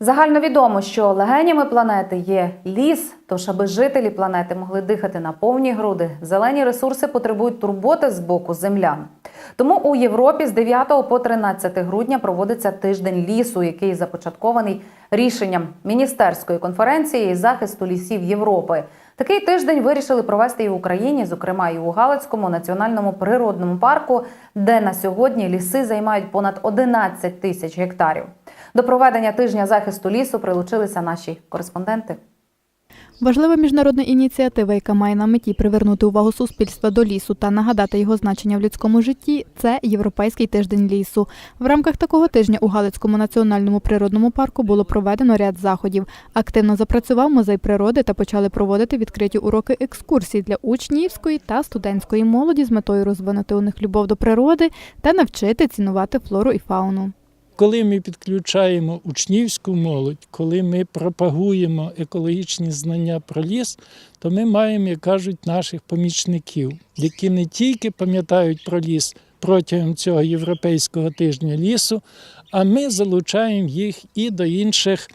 Загальновідомо, що легенями планети є ліс, тож аби жителі планети могли дихати на повні груди, зелені ресурси потребують турботи з боку землян. Тому у Європі з 9 по 13 грудня проводиться тиждень лісу, який започаткований рішенням міністерської конференції захисту лісів Європи. Такий тиждень вирішили провести і в Україні, зокрема і у Галицькому національному природному парку, де на сьогодні ліси займають понад 11 тисяч гектарів. До проведення тижня захисту лісу прилучилися наші кореспонденти. Важлива міжнародна ініціатива, яка має на меті привернути увагу суспільства до лісу та нагадати його значення в людському житті, це Європейський тиждень лісу. В рамках такого тижня у Галицькому національному природному парку було проведено ряд заходів. Активно запрацював музей природи та почали проводити відкриті уроки екскурсій для учнівської та студентської молоді з метою розвинути у них любов до природи та навчити цінувати флору і фауну. Коли ми підключаємо учнівську молодь, коли ми пропагуємо екологічні знання про ліс, то ми маємо, як кажуть, наших помічників, які не тільки пам'ятають про ліс протягом цього європейського тижня лісу, а ми залучаємо їх і до інших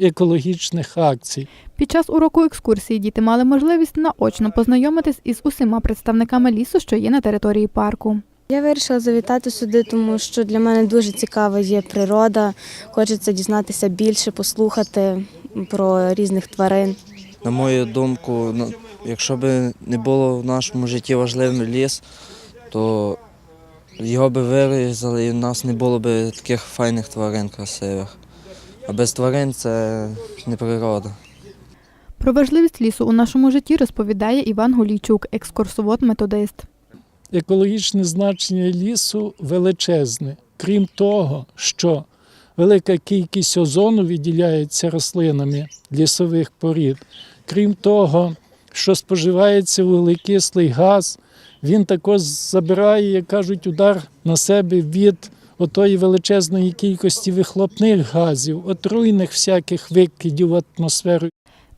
екологічних акцій. Під час уроку екскурсії діти мали можливість наочно познайомитись із усіма представниками лісу, що є на території парку. Я вирішила завітати сюди, тому що для мене дуже цікава є природа. Хочеться дізнатися більше, послухати про різних тварин. На мою думку, ну, якщо б не було в нашому житті важливим ліс, то його би вирізали і в нас не було б таких файних тварин красивих. А без тварин це не природа. Про важливість лісу у нашому житті розповідає Іван Гулійчук, екскурсовод-методист. Екологічне значення лісу величезне. Крім того, що велика кількість озону відділяється рослинами лісових порід, крім того, що споживається вуглекислий газ, він також забирає, як кажуть, удар на себе від отої величезної кількості вихлопних газів, отруйних всяких викидів в атмосферу.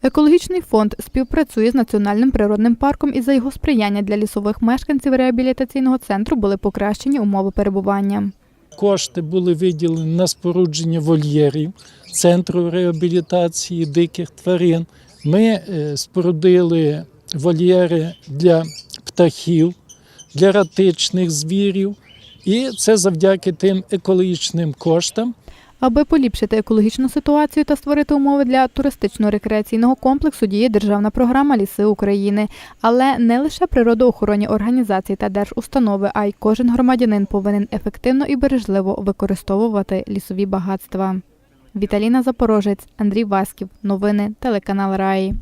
Екологічний фонд співпрацює з Національним природним парком і за його сприяння для лісових мешканців реабілітаційного центру були покращені умови перебування. Кошти були виділені на спорудження вольєрів, центру реабілітації диких тварин. Ми е, спорудили вольєри для птахів, для ратичних звірів, і це завдяки тим екологічним коштам. Аби поліпшити екологічну ситуацію та створити умови для туристично-рекреаційного комплексу, діє державна програма Ліси України. Але не лише природоохоронні організації та держустанови, а й кожен громадянин повинен ефективно і бережливо використовувати лісові багатства. Віталіна Запорожець, Андрій Васьків. Новини телеканал Раї.